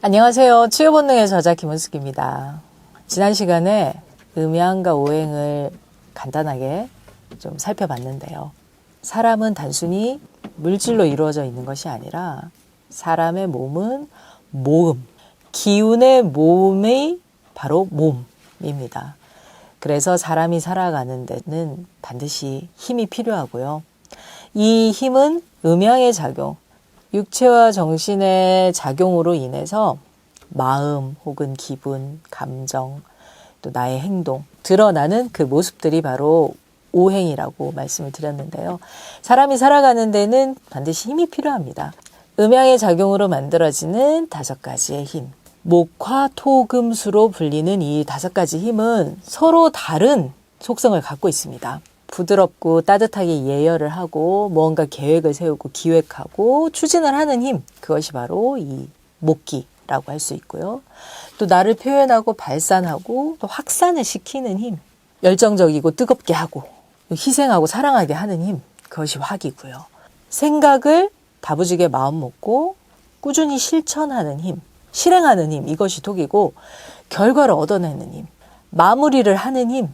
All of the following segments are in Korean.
안녕하세요. 치유본능의 저자 김은숙입니다. 지난 시간에 음양과 오행을 간단하게 좀 살펴봤는데요. 사람은 단순히 물질로 이루어져 있는 것이 아니라 사람의 몸은 모음, 기운의 모음이 바로 몸입니다. 그래서 사람이 살아가는 데는 반드시 힘이 필요하고요. 이 힘은 음양의 작용, 육체와 정신의 작용으로 인해서 마음 혹은 기분, 감정, 또 나의 행동, 드러나는 그 모습들이 바로 오행이라고 말씀을 드렸는데요. 사람이 살아가는 데는 반드시 힘이 필요합니다. 음양의 작용으로 만들어지는 다섯 가지의 힘. 목화, 토, 금, 수로 불리는 이 다섯 가지 힘은 서로 다른 속성을 갖고 있습니다. 부드럽고 따뜻하게 예열을 하고 무언가 계획을 세우고 기획하고 추진을 하는 힘 그것이 바로 이 목기라고 할 수 있고요. 또 나를 표현하고 발산하고 또 확산을 시키는 힘 열정적이고 뜨겁게 하고 희생하고 사랑하게 하는 힘 그것이 화기고요. 생각을 다부지게 마음 먹고 꾸준히 실천하는 힘 실행하는 힘 이것이 독이고 결과를 얻어내는 힘 마무리를 하는 힘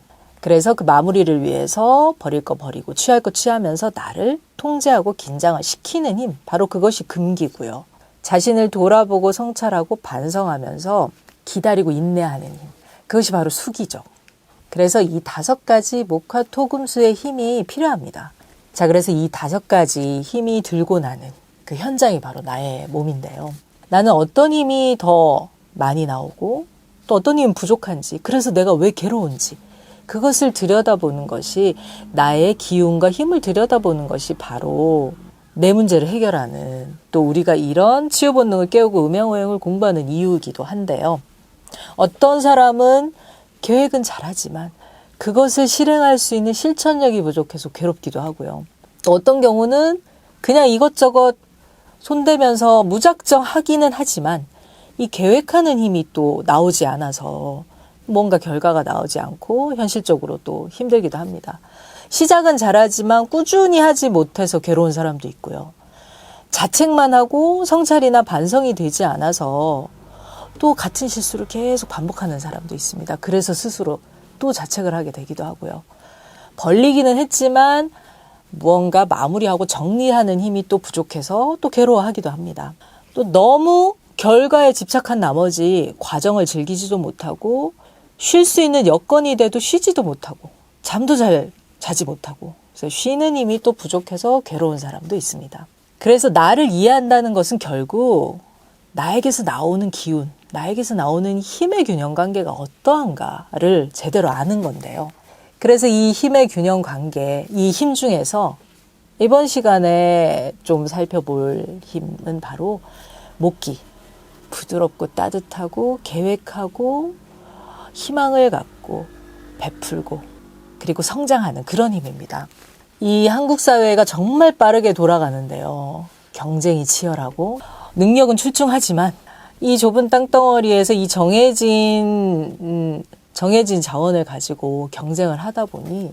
그래서 그 마무리를 위해서 버릴 거 버리고 취할 거 취하면서 나를 통제하고 긴장을 시키는 힘. 바로 그것이 금기고요. 자신을 돌아보고 성찰하고 반성하면서 기다리고 인내하는 힘. 그것이 바로 수기죠. 그래서 이 다섯 가지 목화 토금수의 힘이 필요합니다. 자, 그래서 이 다섯 가지 힘이 들고 나는 그 현장이 바로 나의 몸인데요. 나는 어떤 힘이 더 많이 나오고 또 어떤 힘은 부족한지, 그래서 내가 왜 괴로운지, 그것을 들여다보는 것이 나의 기운과 힘을 들여다보는 것이 바로 내 문제를 해결하는 또 우리가 이런 치유 본능을 깨우고 음양오행을 공부하는 이유이기도 한데요. 어떤 사람은 계획은 잘하지만 그것을 실행할 수 있는 실천력이 부족해서 괴롭기도 하고요. 또 어떤 경우는 그냥 이것저것 손대면서 무작정 하기는 하지만 이 계획하는 힘이 또 나오지 않아서 뭔가 결과가 나오지 않고 현실적으로 또 힘들기도 합니다. 시작은 잘하지만 꾸준히 하지 못해서 괴로운 사람도 있고요. 자책만 하고 성찰이나 반성이 되지 않아서 또 같은 실수를 계속 반복하는 사람도 있습니다. 그래서 스스로 또 자책을 하게 되기도 하고요. 벌리기는 했지만 무언가 마무리하고 정리하는 힘이 또 부족해서 또 괴로워하기도 합니다. 또 너무 결과에 집착한 나머지 과정을 즐기지도 못하고 쉴 수 있는 여건이 돼도 쉬지도 못하고 잠도 잘 자지 못하고 그래서 쉬는 힘이 또 부족해서 괴로운 사람도 있습니다. 그래서 나를 이해한다는 것은 결국 나에게서 나오는 기운, 나에게서 나오는 힘의 균형 관계가 어떠한가를 제대로 아는 건데요. 그래서 이 힘의 균형 관계, 이 힘 중에서 이번 시간에 좀 살펴볼 힘은 바로 목기. 부드럽고 따뜻하고 계획하고 희망을 갖고 베풀고 그리고 성장하는 그런 힘입니다. 이 한국 사회가 정말 빠르게 돌아가는데요. 경쟁이 치열하고 능력은 출중하지만 이 좁은 땅덩어리에서 이 정해진 음, 정해진 자원을 가지고 경쟁을 하다 보니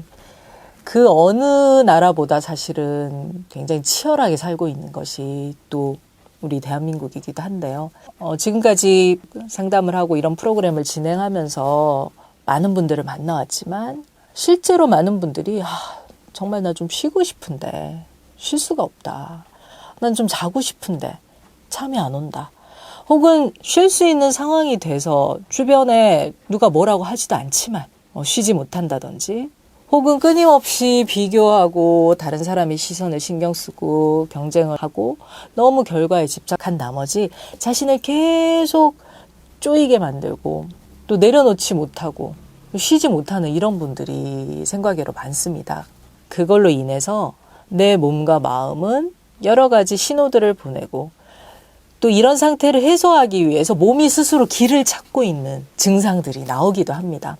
그 어느 나라보다 사실은 굉장히 치열하게 살고 있는 것이 또 우리 대한민국이기도 한데요. 어, 지금까지 상담을 하고 이런 프로그램을 진행하면서 많은 분들을 만나왔지만 실제로 많은 분들이 아, 정말 나 좀 쉬고 싶은데 쉴 수가 없다. 난 좀 자고 싶은데 잠이 안 온다. 혹은 쉴 수 있는 상황이 돼서 주변에 누가 뭐라고 하지도 않지만 어, 쉬지 못한다든지 혹은 끊임없이 비교하고 다른 사람의 시선을 신경 쓰고 경쟁을 하고 너무 결과에 집착한 나머지 자신을 계속 쪼이게 만들고 또 내려놓지 못하고 쉬지 못하는 이런 분들이 생각외로 많습니다. 그걸로 인해서 내 몸과 마음은 여러 가지 신호들을 보내고 또 이런 상태를 해소하기 위해서 몸이 스스로 길을 찾고 있는 증상들이 나오기도 합니다.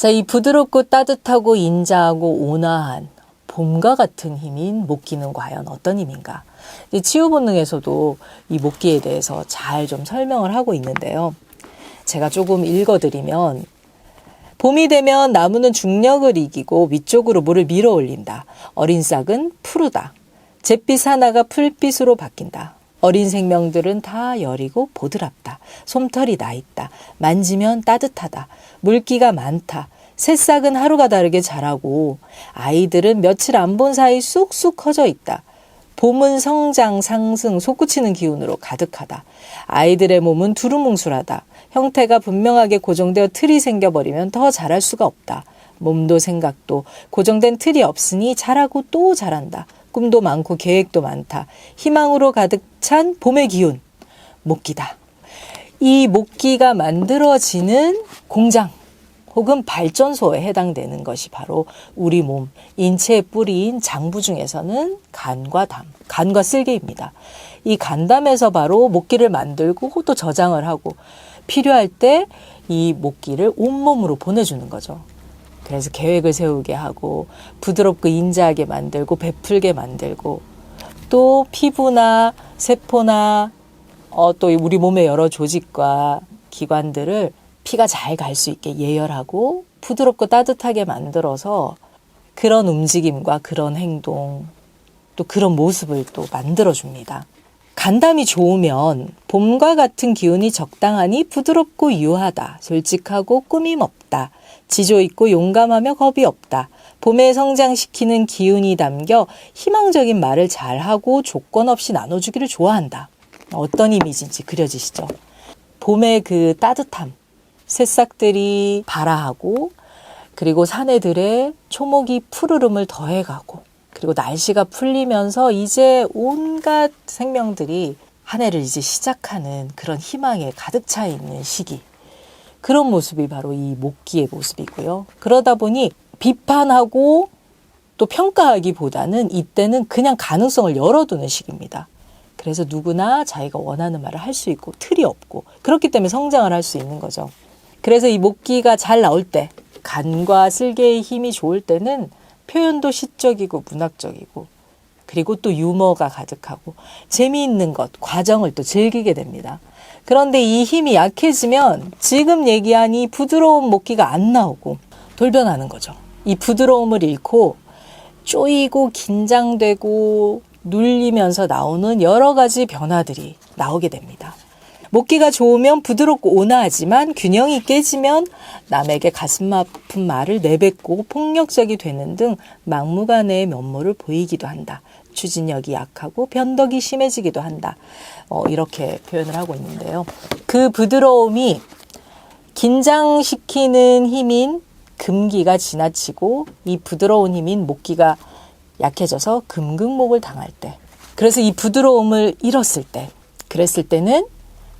자, 이 부드럽고 따뜻하고 인자하고 온화한 봄과 같은 힘인 목기는 과연 어떤 힘인가? 이 치유 본능에서도 이 목기에 대해서 잘 좀 설명을 하고 있는데요. 제가 조금 읽어드리면 봄이 되면 나무는 중력을 이기고 위쪽으로 물을 밀어 올린다. 어린 싹은 푸르다. 잿빛 하나가 풀빛으로 바뀐다. 어린 생명들은 다 여리고 보드랍다. 솜털이 나 있다. 만지면 따뜻하다. 물기가 많다. 새싹은 하루가 다르게 자라고 아이들은 며칠 안 본 사이 쑥쑥 커져 있다. 봄은 성장, 상승, 솟구치는 기운으로 가득하다. 아이들의 몸은 두루뭉술하다. 형태가 분명하게 고정되어 틀이 생겨버리면 더 자랄 수가 없다. 몸도 생각도 고정된 틀이 없으니 자라고 또 자란다. 꿈도 많고 계획도 많다. 희망으로 가득 찬 봄의 기운. 목기다. 이 목기가 만들어지는 공장 혹은 발전소에 해당되는 것이 바로 우리 몸, 인체의 뿌리인 장부 중에서는 간과 담, 간과 쓸개입니다. 이 간담에서 바로 목기를 만들고 또 저장을 하고 필요할 때 이 목기를 온몸으로 보내주는 거죠. 그래서 계획을 세우게 하고 부드럽고 인자하게 만들고 베풀게 만들고 또 피부나 세포나 어, 또 우리 몸의 여러 조직과 기관들을 피가 잘 갈 수 있게 예열하고 부드럽고 따뜻하게 만들어서 그런 움직임과 그런 행동 또 그런 모습을 또 만들어 줍니다. 간담이 좋으면 봄과 같은 기운이 적당하니 부드럽고 유하다. 솔직하고 꾸밈 없다. 지조 있고 용감하며 겁이 없다. 봄에 성장시키는 기운이 담겨 희망적인 말을 잘하고 조건 없이 나눠주기를 좋아한다. 어떤 이미지인지 그려지시죠? 봄의 그 따뜻함, 새싹들이 발아하고 그리고 사내들의 초목이 푸르름을 더해가고 그리고 날씨가 풀리면서 이제 온갖 생명들이 한 해를 이제 시작하는 그런 희망에 가득 차 있는 시기. 그런 모습이 바로 이 목기의 모습이고요. 그러다 보니 비판하고 또 평가하기보다는 이때는 그냥 가능성을 열어두는 시기입니다. 그래서 누구나 자기가 원하는 말을 할 수 있고 틀이 없고 그렇기 때문에 성장을 할 수 있는 거죠. 그래서 이 목기가 잘 나올 때 간과 쓸개의 힘이 좋을 때는 표현도 시적이고 문학적이고 그리고 또 유머가 가득하고 재미있는 것, 과정을 또 즐기게 됩니다. 그런데 이 힘이 약해지면 지금 얘기한 이 부드러운 목기가 안 나오고 돌변하는 거죠. 이 부드러움을 잃고 쪼이고 긴장되고 눌리면서 나오는 여러 가지 변화들이 나오게 됩니다. 목기가 좋으면 부드럽고 온화하지만 균형이 깨지면 남에게 가슴 아픈 말을 내뱉고 폭력적이 되는 등 막무가내의 면모를 보이기도 한다. 추진력이 약하고 변덕이 심해지기도 한다. 어, 이렇게 표현을 하고 있는데요. 그 부드러움이 긴장시키는 힘인 금기가 지나치고 이 부드러운 힘인 목기가 약해져서 금극목을 당할 때. 그래서 이 부드러움을 잃었을 때. 그랬을 때는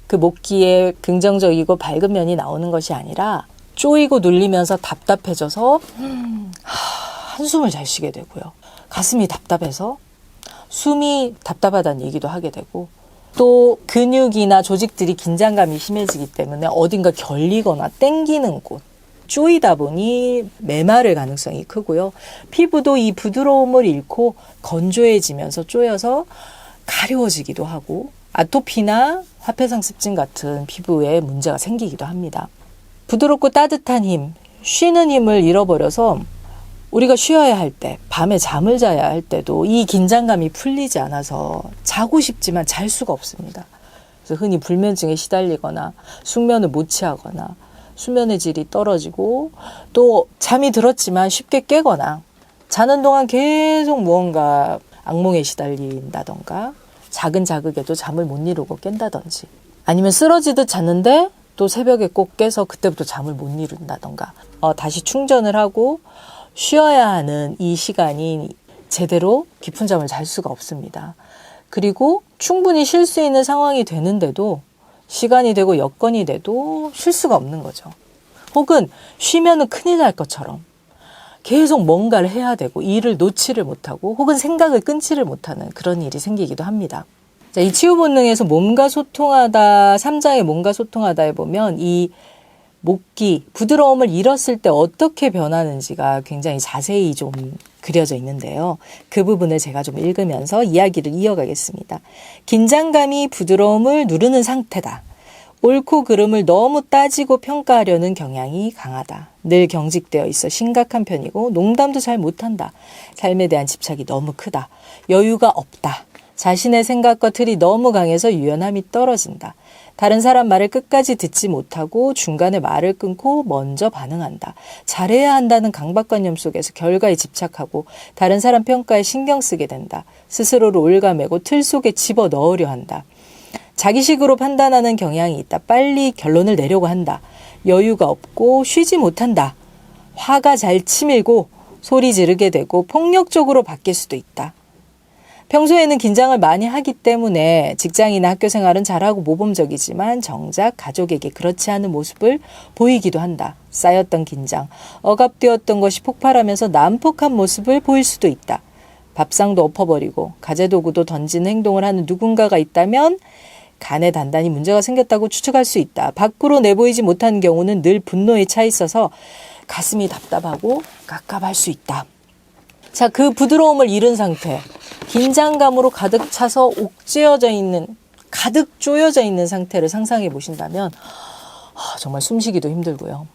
그 목기에 긍정적이고 밝은 면이 나오는 것이 아니라 쪼이고 눌리면서 답답해져서 한숨을 잘 쉬게 되고요. 가슴이 답답해서 숨이 답답하다는 얘기도 하게 되고 또 근육이나 조직들이 긴장감이 심해지기 때문에 어딘가 결리거나 땡기는 곳 쪼이다 보니 메마를 가능성이 크고요. 피부도 이 부드러움을 잃고 건조해지면서 쪼여서 가려워지기도 하고 아토피나 화폐상습진 같은 피부에 문제가 생기기도 합니다. 부드럽고 따뜻한 힘, 쉬는 힘을 잃어버려서 우리가 쉬어야 할 때, 밤에 잠을 자야 할 때도 이 긴장감이 풀리지 않아서 자고 싶지만 잘 수가 없습니다. 그래서 흔히 불면증에 시달리거나 숙면을 못 취하거나 수면의 질이 떨어지고 또 잠이 들었지만 쉽게 깨거나 자는 동안 계속 무언가 악몽에 시달린다던가 작은 자극에도 잠을 못 이루고 깬다든지 아니면 쓰러지듯 잤는데 또 새벽에 꼭 깨서 그때부터 잠을 못 이룬다던가 어, 다시 충전을 하고 쉬어야 하는 이 시간이 제대로 깊은 잠을 잘 수가 없습니다. 그리고 충분히 쉴 수 있는 상황이 되는데도 시간이 되고 여건이 돼도 쉴 수가 없는 거죠. 혹은 쉬면은 큰일 날 것처럼 계속 뭔가를 해야 되고 일을 놓지를 못하고 혹은 생각을 끊지를 못하는 그런 일이 생기기도 합니다. 자, 이 치유 본능에서 몸과 소통하다, 3장의 몸과 소통하다에 보면 이 목기, 부드러움을 잃었을 때 어떻게 변하는지가 굉장히 자세히 좀 그려져 있는데요. 그 부분을 제가 좀 읽으면서 이야기를 이어가겠습니다. 긴장감이 부드러움을 누르는 상태다. 옳고 그름을 너무 따지고 평가하려는 경향이 강하다. 늘 경직되어 있어 심각한 편이고 농담도 잘 못한다. 삶에 대한 집착이 너무 크다. 여유가 없다. 자신의 생각과 틀이 너무 강해서 유연함이 떨어진다. 다른 사람 말을 끝까지 듣지 못하고 중간에 말을 끊고 먼저 반응한다. 잘해야 한다는 강박관념 속에서 결과에 집착하고 다른 사람 평가에 신경 쓰게 된다. 스스로를 올가매고 틀 속에 집어 넣으려 한다. 자기식으로 판단하는 경향이 있다. 빨리 결론을 내려고 한다. 여유가 없고 쉬지 못한다. 화가 잘 치밀고 소리 지르게 되고 폭력적으로 바뀔 수도 있다. 평소에는 긴장을 많이 하기 때문에 직장이나 학교 생활은 잘하고 모범적이지만 정작 가족에게 그렇지 않은 모습을 보이기도 한다. 쌓였던 긴장, 억압되었던 것이 폭발하면서 난폭한 모습을 보일 수도 있다. 밥상도 엎어버리고 가재도구도 던지는 행동을 하는 누군가가 있다면 간에 단단히 문제가 생겼다고 추측할 수 있다. 밖으로 내보이지 못하는 경우는 늘 분노에 차 있어서 가슴이 답답하고 깝깝할 수 있다. 자, 그 부드러움을 잃은 상태, 긴장감으로 가득 차서 옥죄어져 있는, 가득 쪼여져 있는 상태를 상상해 보신다면, 아, 정말 숨쉬기도 힘들고요.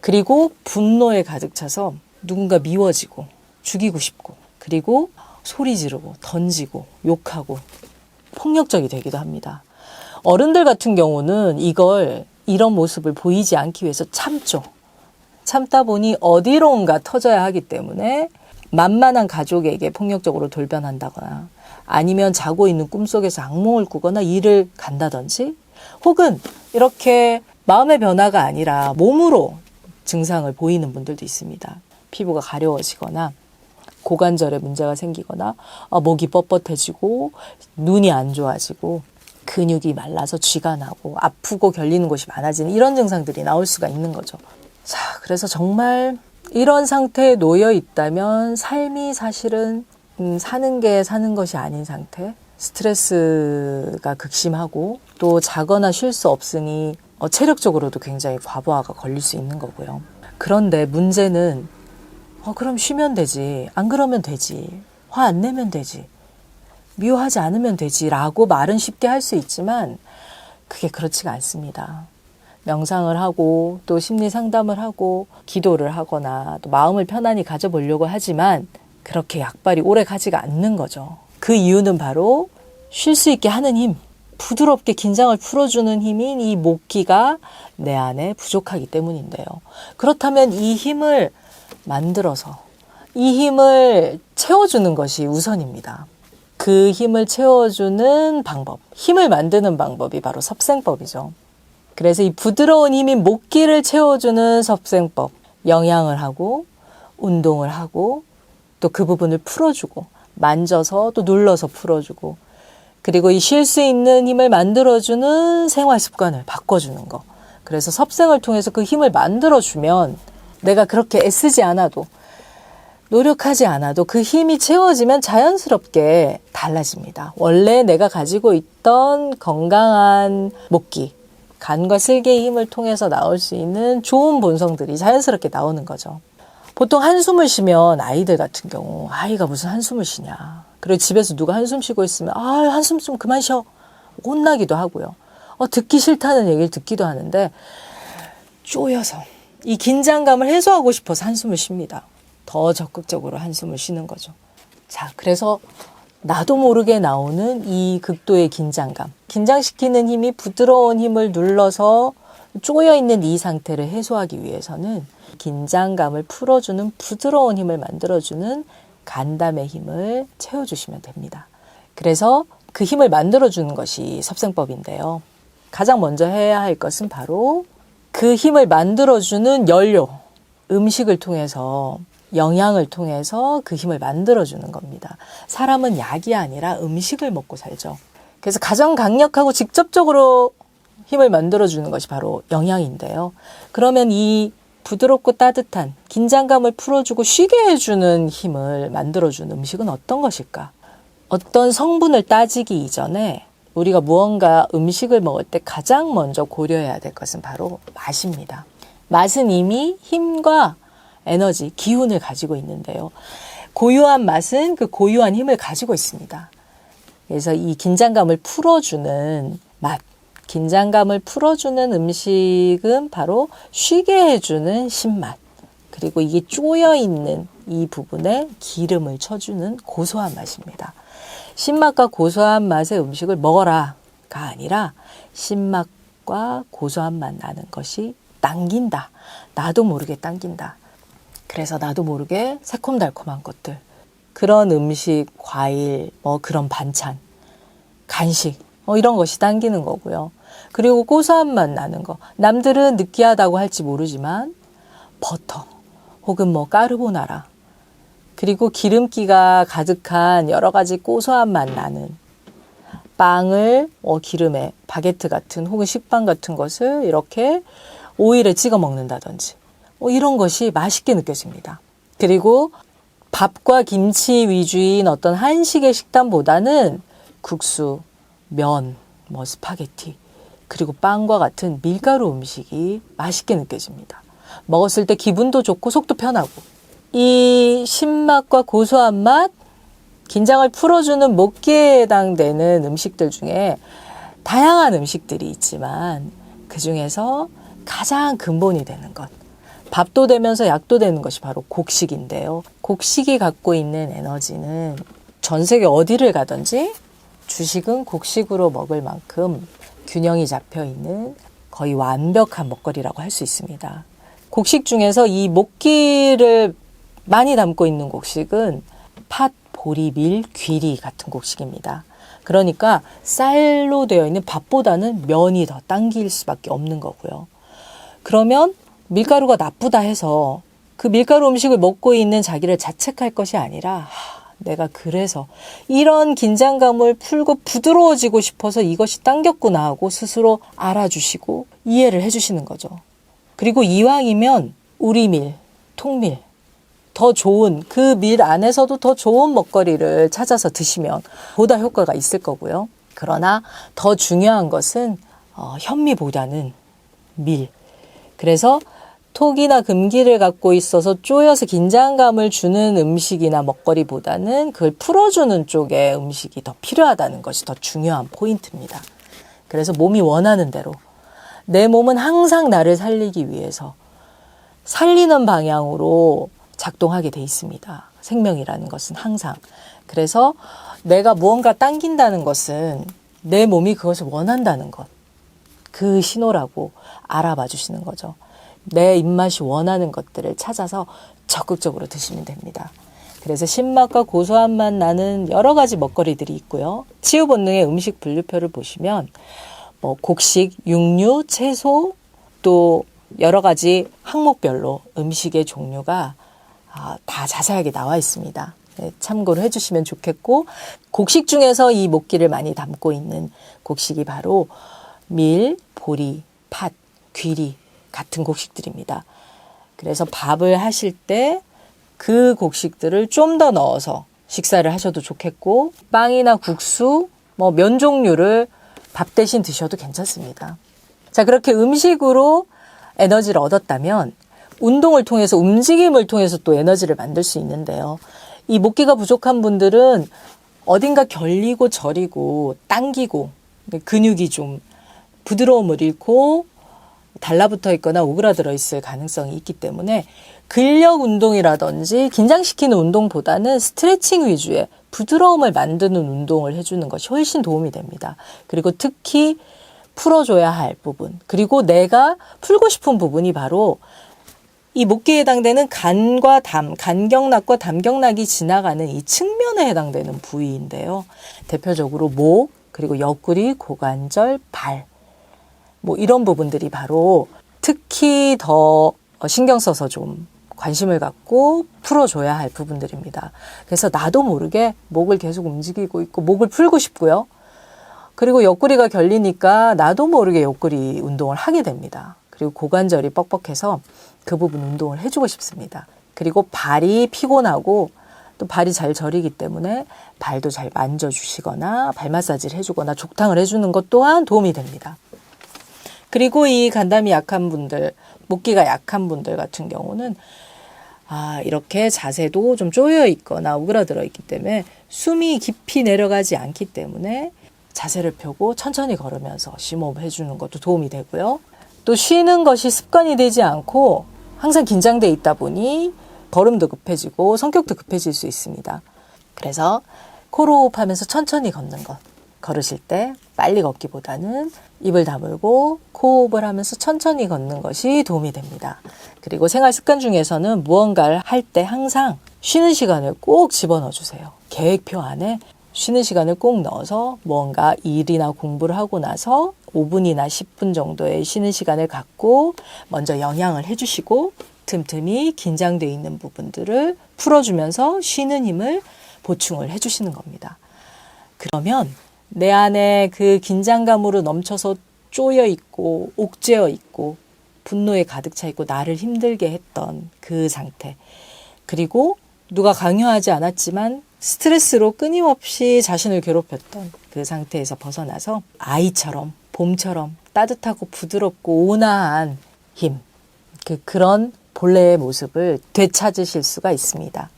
그리고 분노에 가득 차서 누군가 미워지고, 죽이고 싶고, 그리고 소리 지르고, 던지고, 욕하고, 폭력적이 되기도 합니다. 어른들 같은 경우는 이걸, 이런 모습을 보이지 않기 위해서 참죠. 참다 보니 어디론가 터져야 하기 때문에 만만한 가족에게 폭력적으로 돌변한다거나 아니면 자고 있는 꿈속에서 악몽을 꾸거나 일을 간다든지 혹은 이렇게 마음의 변화가 아니라 몸으로 증상을 보이는 분들도 있습니다. 피부가 가려워지거나 고관절에 문제가 생기거나 아, 목이 뻣뻣해지고 눈이 안 좋아지고 근육이 말라서 쥐가 나고 아프고 결리는 곳이 많아지는 이런 증상들이 나올 수가 있는 거죠. 자, 그래서 정말 이런 상태에 놓여 있다면 삶이 사실은 음, 사는 게 사는 것이 아닌 상태, 스트레스가 극심하고 또 자거나 쉴 수 없으니 어, 체력적으로도 굉장히 과부하가 걸릴 수 있는 거고요. 그런데 문제는 어, 그럼 쉬면 되지. 안 그러면 되지. 화 안 내면 되지. 미워하지 않으면 되지. 라고 말은 쉽게 할 수 있지만 그게 그렇지가 않습니다. 명상을 하고 또 심리 상담을 하고 기도를 하거나 또 마음을 편안히 가져보려고 하지만 그렇게 약발이 오래 가지가 않는 거죠. 그 이유는 바로 쉴 수 있게 하는 힘, 부드럽게 긴장을 풀어주는 힘인 이 목기가 내 안에 부족하기 때문인데요. 그렇다면 이 힘을 만들어서 이 힘을 채워주는 것이 우선입니다. 그 힘을 채워주는 방법, 힘을 만드는 방법이 바로 섭생법이죠. 그래서 이 부드러운 힘이 목기를 채워주는 섭생법, 영양을 하고, 운동을 하고, 또 그 부분을 풀어주고, 만져서 또 눌러서 풀어주고, 그리고 이 쉴 수 있는 힘을 만들어주는 생활 습관을 바꿔주는 거. 그래서 섭생을 통해서 그 힘을 만들어주면 내가 그렇게 애쓰지 않아도, 노력하지 않아도 그 힘이 채워지면 자연스럽게 달라집니다. 원래 내가 가지고 있던 건강한 목기, 간과 슬개의 힘을 통해서 나올 수 있는 좋은 본성들이 자연스럽게 나오는 거죠. 보통 한숨을 쉬면 아이들 같은 경우 아이가 무슨 한숨을 쉬냐. 그리고 집에서 누가 한숨 쉬고 있으면 아 한숨 좀 그만 쉬어. 혼나기도 하고요. 어, 듣기 싫다는 얘기를 듣기도 하는데 쪼여서 이 긴장감을 해소하고 싶어서 한숨을 쉽니다. 더 적극적으로 한숨을 쉬는 거죠. 자, 그래서 나도 모르게 나오는 이 극도의 긴장감. 긴장시키는 힘이 부드러운 힘을 눌러서 쪼여 있는 이 상태를 해소하기 위해서는 긴장감을 풀어주는 부드러운 힘을 만들어주는 간담의 힘을 채워주시면 됩니다. 그래서 그 힘을 만들어주는 것이 섭생법인데요. 가장 먼저 해야 할 것은 바로 그 힘을 만들어주는 연료, 음식을 통해서 영양을 통해서 그 힘을 만들어주는 겁니다. 사람은 약이 아니라 음식을 먹고 살죠. 그래서 가장 강력하고 직접적으로 힘을 만들어주는 것이 바로 영양인데요. 그러면 이 부드럽고 따뜻한 긴장감을 풀어주고 쉬게 해주는 힘을 만들어주는 음식은 어떤 것일까? 어떤 성분을 따지기 이전에 우리가 무언가 음식을 먹을 때 가장 먼저 고려해야 될 것은 바로 맛입니다. 맛은 이미 힘과 에너지, 기운을 가지고 있는데요. 고유한 맛은 그 고유한 힘을 가지고 있습니다. 그래서 이 긴장감을 풀어주는 맛, 긴장감을 풀어주는 음식은 바로 쉬게 해주는 신맛. 그리고 이게 쪼여 있는 이 부분에 기름을 쳐주는 고소한 맛입니다. 신맛과 고소한 맛의 음식을 먹어라가 아니라 신맛과 고소한 맛 나는 것이 당긴다. 나도 모르게 당긴다. 그래서 나도 모르게 새콤달콤한 것들. 그런 음식, 과일, 뭐 그런 반찬, 간식, 뭐 이런 것이 당기는 거고요. 그리고 고소한 맛 나는 거. 남들은 느끼하다고 할지 모르지만 버터 혹은 뭐 까르보나라 그리고 기름기가 가득한 여러 가지 고소한 맛 나는 빵을 어, 기름에 바게트 같은 혹은 식빵 같은 것을 이렇게 오일에 찍어 먹는다든지 어, 이런 것이 맛있게 느껴집니다. 그리고 밥과 김치 위주인 어떤 한식의 식단보다는 국수, 면, 뭐 스파게티, 그리고 빵과 같은 밀가루 음식이 맛있게 느껴집니다. 먹었을 때 기분도 좋고 속도 편하고 이 신맛과 고소한 맛, 긴장을 풀어주는 목기에 해당되는 음식들 중에 다양한 음식들이 있지만 그 중에서 가장 근본이 되는 것, 밥도 되면서 약도 되는 것이 바로 곡식인데요. 곡식이 갖고 있는 에너지는 전 세계 어디를 가든지 주식은 곡식으로 먹을 만큼 균형이 잡혀 있는 거의 완벽한 먹거리라고 할 수 있습니다. 곡식 중에서 이 목기를 많이 담고 있는 곡식은 팥, 보리, 밀, 귀리 같은 곡식입니다. 그러니까 쌀로 되어 있는 밥보다는 면이 더 당길 수밖에 없는 거고요. 그러면 밀가루가 나쁘다 해서 그 밀가루 음식을 먹고 있는 자기를 자책할 것이 아니라 하, 내가 그래서 이런 긴장감을 풀고 부드러워지고 싶어서 이것이 당겼구나 하고 스스로 알아주시고 이해를 해주시는 거죠. 그리고 이왕이면 우리 밀, 통밀, 더 좋은 그 밀 안에서도 더 좋은 먹거리를 찾아서 드시면 보다 효과가 있을 거고요. 그러나 더 중요한 것은 어, 현미보다는 밀. 그래서 톡이나 금기를 갖고 있어서 쪼여서 긴장감을 주는 음식이나 먹거리보다는 그걸 풀어주는 쪽의 음식이 더 필요하다는 것이 더 중요한 포인트입니다. 그래서 몸이 원하는 대로 내 몸은 항상 나를 살리기 위해서 살리는 방향으로 작동하게 돼 있습니다. 생명이라는 것은 항상. 그래서 내가 무언가 당긴다는 것은 내 몸이 그것을 원한다는 것. 그 신호라고 알아봐 주시는 거죠. 내 입맛이 원하는 것들을 찾아서 적극적으로 드시면 됩니다. 그래서 신맛과 고소한 맛 나는 여러 가지 먹거리들이 있고요. 치유 본능의 음식 분류표를 보시면 뭐 곡식, 육류, 채소 또 여러 가지 항목별로 음식의 종류가 아, 다 자세하게 나와 있습니다. 네, 참고를 해주시면 좋겠고 곡식 중에서 이 목기를 많이 담고 있는 곡식이 바로 밀, 보리, 팥, 귀리 같은 곡식들입니다. 그래서 밥을 하실 때 그 곡식들을 좀 더 넣어서 식사를 하셔도 좋겠고 빵이나 국수, 뭐 면 종류를 밥 대신 드셔도 괜찮습니다. 자, 그렇게 음식으로 에너지를 얻었다면 운동을 통해서 움직임을 통해서 또 에너지를 만들 수 있는데요. 이 목기가 부족한 분들은 어딘가 결리고 저리고 당기고 근육이 좀 부드러움을 잃고 달라붙어 있거나 오그라들어 있을 가능성이 있기 때문에 근력 운동이라든지 긴장시키는 운동보다는 스트레칭 위주의 부드러움을 만드는 운동을 해주는 것이 훨씬 도움이 됩니다. 그리고 특히 풀어줘야 할 부분, 그리고 내가 풀고 싶은 부분이 바로 이 목기에 해당되는 간과 담, 간경락과 담경락이 지나가는 이 측면에 해당되는 부위인데요. 대표적으로 목, 그리고 옆구리, 고관절, 발. 뭐 이런 부분들이 바로 특히 더 신경 써서 좀 관심을 갖고 풀어줘야 할 부분들입니다. 그래서 나도 모르게 목을 계속 움직이고 있고 목을 풀고 싶고요. 그리고 옆구리가 결리니까 나도 모르게 옆구리 운동을 하게 됩니다. 그리고 고관절이 뻑뻑해서 그 부분 운동을 해주고 싶습니다. 그리고 발이 피곤하고 또 발이 잘 저리기 때문에 발도 잘 만져주시거나 발 마사지를 해주거나 족탕을 해주는 것 또한 도움이 됩니다. 그리고 이 간담이 약한 분들, 목기가 약한 분들 같은 경우는 아, 이렇게 자세도 좀 쪼여 있거나 오그라들어 있기 때문에 숨이 깊이 내려가지 않기 때문에 자세를 펴고 천천히 걸으면서 심호흡 해 주는 것도 도움이 되고요. 또 쉬는 것이 습관이 되지 않고 항상 긴장돼 있다 보니 걸음도 급해지고 성격도 급해질 수 있습니다. 그래서 코로 호흡하면서 천천히 걷는 것. 걸으실 때 빨리 걷기보다는 입을 다물고 코호흡을 하면서 천천히 걷는 것이 도움이 됩니다. 그리고 생활 습관 중에서는 무언가를 할 때 항상 쉬는 시간을 꼭 집어넣어 주세요. 계획표 안에 쉬는 시간을 꼭 넣어서 무언가 일이나 공부를 하고 나서 5분이나 10분 정도의 쉬는 시간을 갖고 먼저 영양을 해주시고 틈틈이 긴장돼 있는 부분들을 풀어주면서 쉬는 힘을 보충을 해주시는 겁니다. 그러면 내 안에 그 긴장감으로 넘쳐서 쪼여 있고 옥죄어 있고 분노에 가득 차 있고 나를 힘들게 했던 그 상태 그리고 누가 강요하지 않았지만 스트레스로 끊임없이 자신을 괴롭혔던 그 상태에서 벗어나서 아이처럼 봄처럼 따뜻하고 부드럽고 온화한 힘 그 그런 본래의 모습을 되찾으실 수가 있습니다.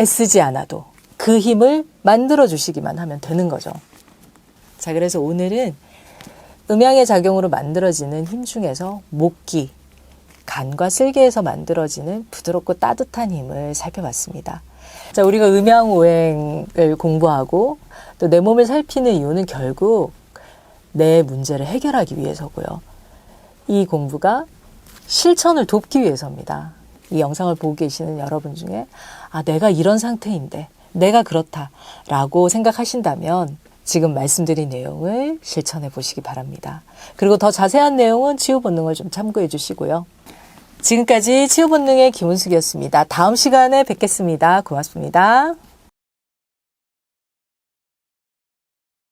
애쓰지 않아도 그 힘을 만들어 주시기만 하면 되는 거죠. 자, 그래서 오늘은 음양의 작용으로 만들어지는 힘 중에서 목기, 간과 쓸개에서 만들어지는 부드럽고 따뜻한 힘을 살펴봤습니다. 자, 우리가 음양오행을 공부하고 또 내 몸을 살피는 이유는 결국 내 문제를 해결하기 위해서고요. 이 공부가 실천을 돕기 위해서입니다. 이 영상을 보고 계시는 여러분 중에 아, 내가 이런 상태인데 내가 그렇다라고 생각하신다면 지금 말씀드린 내용을 실천해 보시기 바랍니다. 그리고 더 자세한 내용은 치유 본능을 좀 참고해 주시고요. 지금까지 치유 본능의 김은숙이었습니다. 다음 시간에 뵙겠습니다. 고맙습니다.